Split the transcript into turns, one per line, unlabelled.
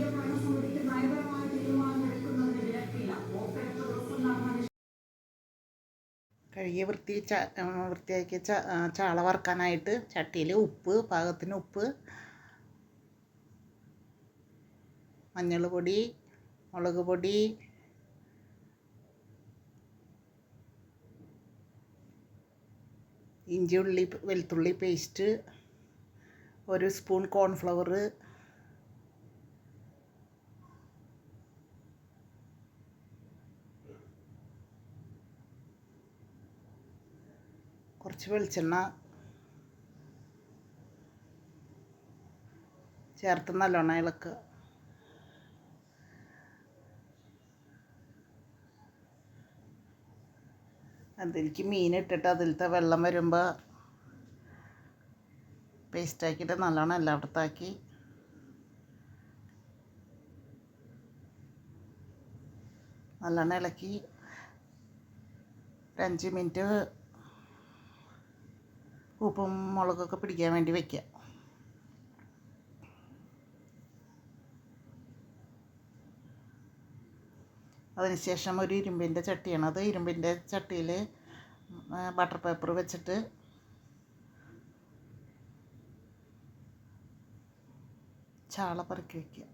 പുതിയ ഭരണസമിതിക്ക് നയപരമായ തീരുമാനമെടുക്കുന്നതിന് വിലക്കില്ല വോട്ടെടുപ്പ് ദിവസം നടന്ന
കഴുകി വൃത്തി ച വൃത്തിയാക്കിയ ച ചാള വറുക്കാനായിട്ട് ചട്ടിയിൽ ഉപ്പ് പാകത്തിന് ഉപ്പ് മഞ്ഞൾ പൊടി മുളക് പൊടി ഇഞ്ചി ഉള്ളി വെളുത്തുള്ളി പേസ്റ്റ് ഒരു സ്പൂൺ കോൺഫ്ലവർ കുറച്ച് വെളിച്ചെണ്ണ ചേർത്ത് നല്ലോണം ഇളക്കുക. അതിലേക്ക് മീൻ ഇട്ടിട്ട് അതിലത്തെ വെള്ളം വരുമ്പോൾ പേസ്റ്റാക്കിയിട്ട് നല്ലോണം എല്ലായിടത്താക്കി. നല്ലോണം ഇളക്കി. ഒരു അഞ്ച് മിനിറ്റ് ഉപ്പും മുളകൊക്കെ പിടിക്കാൻ വേണ്ടി വയ്ക്കുക അതിനുശേഷം ഒരു ഇരുമ്പിന്റെ ചട്ടിയാണ്. അത് ഇരുമ്പിന്റെ ചട്ടിയിൽ ബട്ടർ പേപ്പർ വെച്ചിട്ട് ചാള പറക്കി വയ്ക്കുക